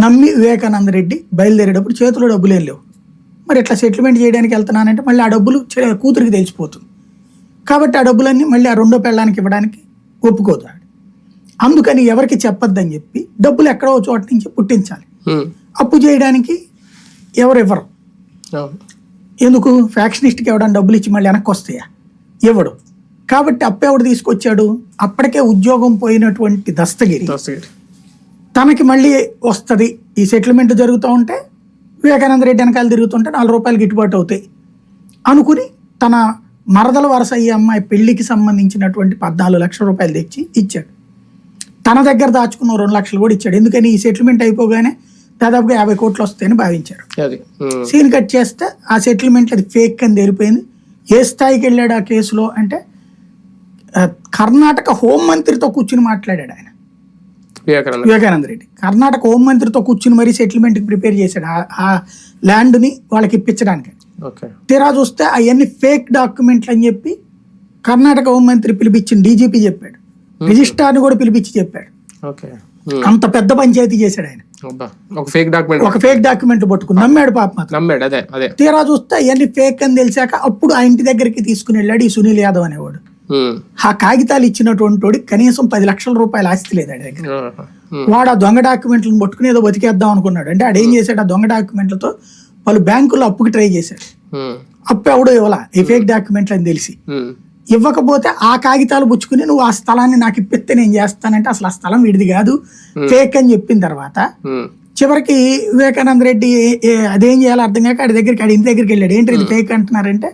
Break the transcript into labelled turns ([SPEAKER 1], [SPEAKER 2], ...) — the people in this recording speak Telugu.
[SPEAKER 1] నమ్మి వివేకానంద రెడ్డి బయలుదేరేటప్పుడు చేతిలో డబ్బులు ఏం లేవు. మరి ఇట్లా సెటిల్మెంట్ చేయడానికి వెళ్తున్నానంటే మళ్ళీ ఆ డబ్బులు కూతురికి తెలిసిపోతుంది. కాబట్టి ఆ డబ్బులన్నీ మళ్ళీ ఆ రెండో పెళ్ళానికి ఇవ్వడానికి ఒప్పుకోదు ఆవిడ. అందుకని ఎవరికి చెప్పొద్దని చెప్పి డబ్బులు ఎక్కడో చోట నుంచి పుట్టించాలి. అప్పు చేయడానికి ఎవరు ఇవ్వరు. ఎందుకు? ఫ్యాక్షనిస్ట్కి ఎవడన్నా డబ్బులు ఇచ్చి మళ్ళీ వెనక్కి వస్తాయా? ఇవ్వడు. కాబట్టి అప్పు ఎవడు తీసుకొచ్చాడు? అప్పటికే ఉద్యోగం పోయినటువంటి దస్తగిరి.
[SPEAKER 2] దస్తగిరి.
[SPEAKER 1] తనకి మళ్ళీ వస్తుంది. ఈ సెటిల్మెంట్ జరుగుతూ ఉంటే వివేకానంద రెడ్డి వెనకాల తిరుగుతుంటే నాలుగు రూపాయలు గిట్టుబాటు అవుతాయి. అనుకుని తన మరదల వరస అయ్యే అమ్మాయి పెళ్ళికి సంబంధించినటువంటి పద్నాలుగు లక్షల రూపాయలు తెచ్చి ఇచ్చాడు. తన దగ్గర దాచుకున్న రెండు లక్షలు కూడా ఇచ్చాడు. ఎందుకని ఈ సెటిల్మెంట్ అయిపోగానే దాదాపుగా యాభై కోట్లు వస్తాయని
[SPEAKER 2] ఉమ్.
[SPEAKER 1] సీన్ కట్ చేస్తే ఆ సెటిల్మెంట్ అది ఫేక్ అని తేలిపోయింది ఏ స్థాయికి వెళ్ళాడు ఆ కేసులో అంటే కర్ణాటక హోంమంత్రితో కూర్చుని మాట్లాడాడు ఆయన.
[SPEAKER 2] వివేకానంద
[SPEAKER 1] రెడ్డి. కర్ణాటక హోంమంత్రితో కూర్చుని మరీ సెటిల్మెంట్కి ప్రిపేర్ చేశాడు. ఆ- ల్యాండ్ని వాళ్ళకి ఇప్పించడానికి. తీరా చూస్తే అవన్నీ ఫేక్ డాక్యుమెంట్లు అని చెప్పి కర్ణాటక హోంమంత్రి పిలిపించిన డీజీపీ చెప్పాడు. రిజిస్ట్రార్ని కూడా పిలిపించి చెప్పాడు.
[SPEAKER 2] ఉమ్.
[SPEAKER 1] అంత పెద్ద పంచాయతీ చేశాడు ఆయన.
[SPEAKER 2] ఒక ఫేక్ డాక్యుమెంట్
[SPEAKER 1] ఒక ఫేక్ డాక్యుమెంట్ పట్టుకుని నమ్మాడు పాప
[SPEAKER 2] నమ్మాడు అదే అదే.
[SPEAKER 1] తీరా చూస్తే అవన్నీ ఫేక్ అని తెలిసాక అప్పుడు ఆ ఇంటి దగ్గరికి తీసుకుని వెళ్ళాడు ఈ సునీల్ యాదవ్ అనేవాడు. ఆ కాగితాలు ఇచ్చినటువంటి వాడికి కనీసం పది లక్షల రూపాయల ఆస్తి లేదు ఆడి దగ్గర. వాడు ఆ దొంగ డాక్యుమెంట్లను పట్టుకుని ఏదో బతికేద్దాం అనుకున్నాడు. అంటే ఆడు ఏం చేశాడు? ఆ దొంగ డాక్యుమెంట్లతో పలు బ్యాంకుల్లో అప్పుకి ట్రై చేశాడు. అప్పు ఎవడో ఇవ్వాల? ఈ ఫేక్ డాక్యుమెంట్లు అని తెలిసి. ఇవ్వకపోతే ఆ కాగితాలు పుచ్చుకుని నువ్వు ఆ స్థలాన్ని నాకు ఇప్పిస్తే నేను చేస్తానంటే అసలు ఆ స్థలం వీడిది కాదు. ఫేక్ అని చెప్పిన తర్వాత. చివరికి వివేకానంద రెడ్డి అదేం చేయాలో అర్థం కాక ఆడి దగ్గరికి ఆడి ఇంటి దగ్గరికి వెళ్ళాడు. ఏంటి ఇది ఫేక్ అంటున్నారంటే